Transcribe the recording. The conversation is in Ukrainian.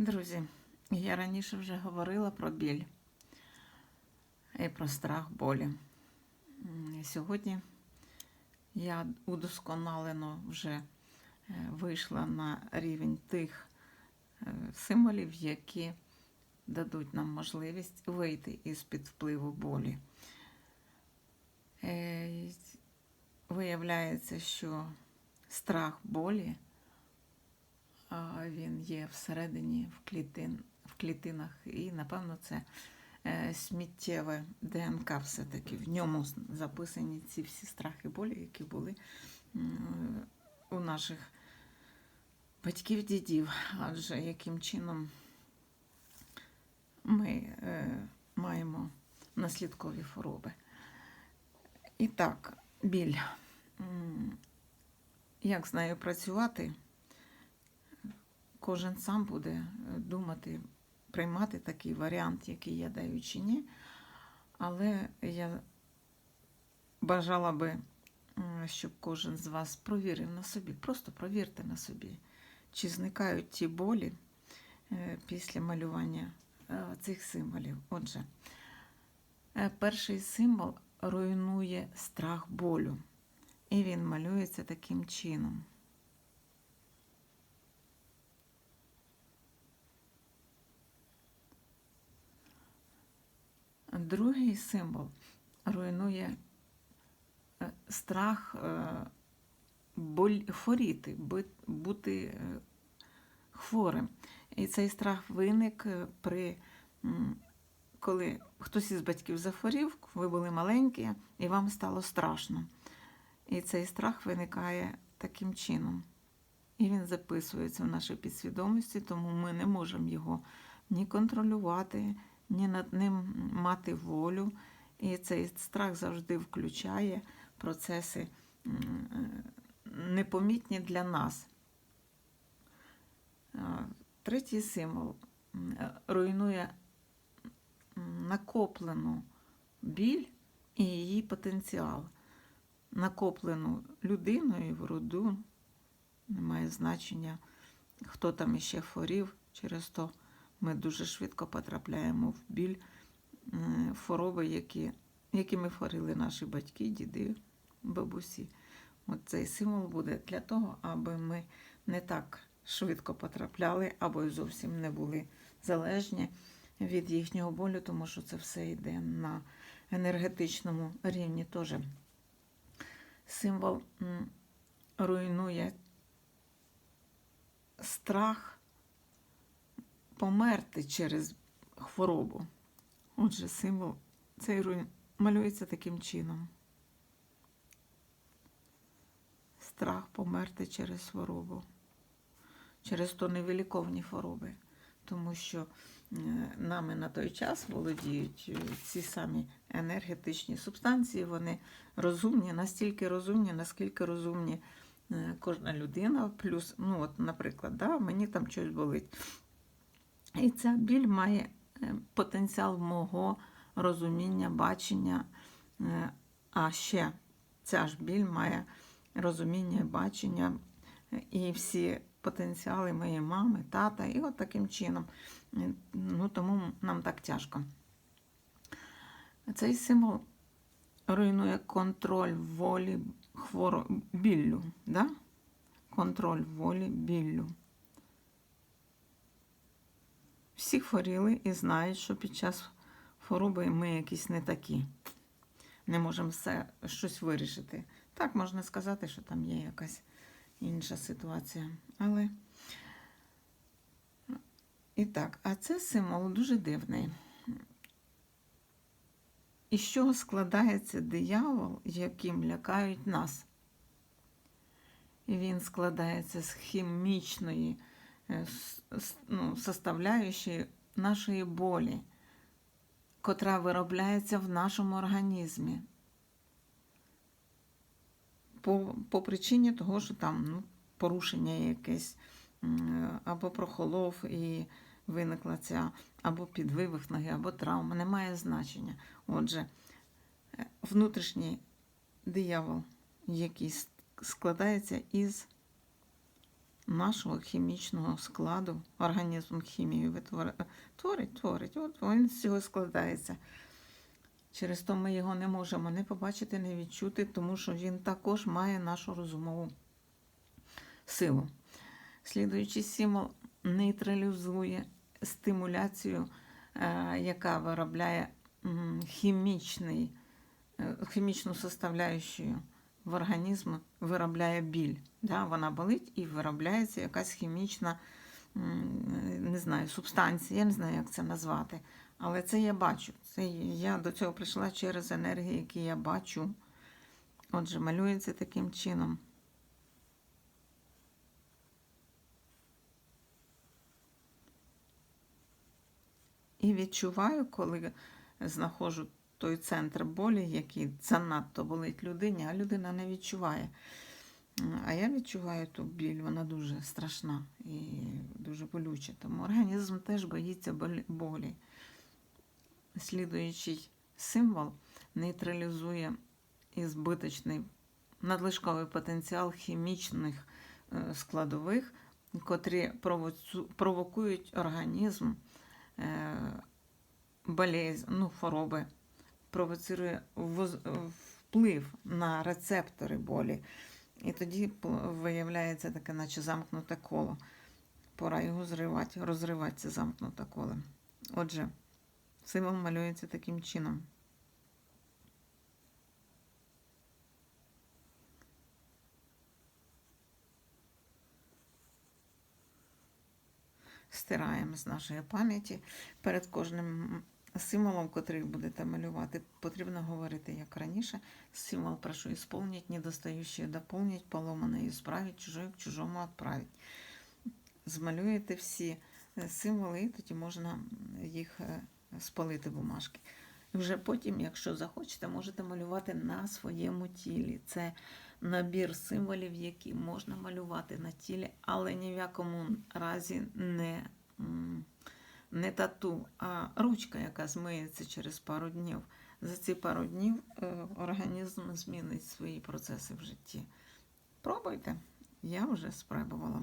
Друзі, я раніше вже говорила про біль і про страх болі. Сьогодні я удосконалено вже е, вийшла на рівень тих е, символів, які дадуть нам можливість вийти із-під впливу болі. Е, Виявляється, що страх болі він є всередині в, клітин, в клітинах, і, напевно, це е, сміттєве ДНК все-таки. В ньому записані ці всі страхи болі, які були у наших батьків, дідів. Адже яким чином ми е, маємо наслідкові хвороби. І так, біль. Як з нею працювати? Кожен сам буде е, думати, приймати такий варіант, який я даю чи ні. Але я бажала би, щоб кожен з вас провірив на собі, просто провірте на собі, чи зникають ті болі е, після малювання е, цих символів. Отже, перший символ руйнує страх болю. І він малюється таким чином. Другий символ руйнує е, страх е, хворіти, бути е, хворим. І цей страх виник при коли хтось із батьків захворів, ви були маленькі, і вам стало страшно. І цей страх виникає таким чином. І він записується в нашій підсвідомості, тому ми не можемо його ні контролювати, ні над ним мати волю. І цей страх завжди включає процеси е, непомітні для нас. Третій символ е, руйнує накоплену біль і її потенціал. Накоплену людиною в роду, немає значення, хто там іще хворів, через то ми дуже швидко потрапляємо в біль хвороби, які, якими хворіли наші батьки, діди, бабусі. От цей символ буде для того, аби ми не так швидко потрапляли або й зовсім не були залежні від їхнього болю, тому що це все йде на енергетичному рівні теж. Символ руйнує страх померти через хворобу. Отже, символ цей малюється таким чином. Страх померти через хворобу, через то невиліковні хвороби, тому що е, нами на той час володіють е, ці самі енергетичні субстанції, вони розумні, настільки розумні, наскільки розумні е, кожна людина. Плюс, ну от, наприклад, да, мені там щось болить. І ця біль має е, потенціал мого розуміння, бачення. е, А ще ця ж біль має розуміння, бачення е, і всі потенціали моєї мами, тата. І от таким чином. Ну, тому нам так тяжко. Цей символ руйнує контроль волі хворо... біллю. Да? Контроль волі біллю. Всі хворіли і знають, що під час хвороби ми якісь не такі. Не можемо все щось вирішити. Так можна сказати, що там є якась інша ситуація. Але і так, а це символ дуже дивний. Із чого складається диявол, яким лякають нас? І він складається з хімічної ну, составляючої нашої болі, котра виробляється в нашому організмі. По, по причині того, що там ну, порушення якесь, або прохолов і виникла ця або підвивих ноги, або травма, не має значення. Отже, е, внутрішній диявол, який складається із нашого хімічного складу. Організм хімію витворить, творить, творить. От він з цього складається. Через то ми його не можемо не побачити, не відчути, тому що він також має нашу розумову силу. Слідуючий символ нейтралізує стимуляцію, е, яка виробляє хімічний, е, хімічну составляющу в організмі, виробляє біль. Да? Вона болить і виробляється якась хімічна не знаю, субстанція, я не знаю, як це назвати. Але це я бачу. Це я до цього прийшла через енергії, які я бачу. Отже, малюється таким чином. І відчуваю, коли знаходжу той центр болі, який занадто болить людині, а людина не відчуває. А я відчуваю ту біль, вона дуже страшна і дуже болюча. Тому організм теж боїться болі-. Слідуючий символ нейтралізує і збиточний надлишковий потенціал хімічних е, складових, котрі провокують організм е, болез, ну, хвороби, провоцирує вплив на рецептори болі. І тоді виявляється таке, наче замкнуте коло. Пора його зривати, розривати це замкнуте коло. Отже, символ малюється таким чином. Стираємо з нашої пам'яті. Перед кожним символом, котрий будете малювати, потрібно говорити, як раніше. Символ прошу исполнить, недостающее дополнить, поломанное исправить, чужое к чужому отправить. Змалюєте всі е, символи, і тоді можна їх е, спалити бумажки. Вже потім, якщо захочете, можете малювати на своєму тілі. Це набір символів, які можна малювати на тілі, але ні в якому разі не, не тату, а ручка, яка змиється через пару днів. За ці пару днів е, організм змінить свої процеси в житті. Пробуйте, я вже спробувала.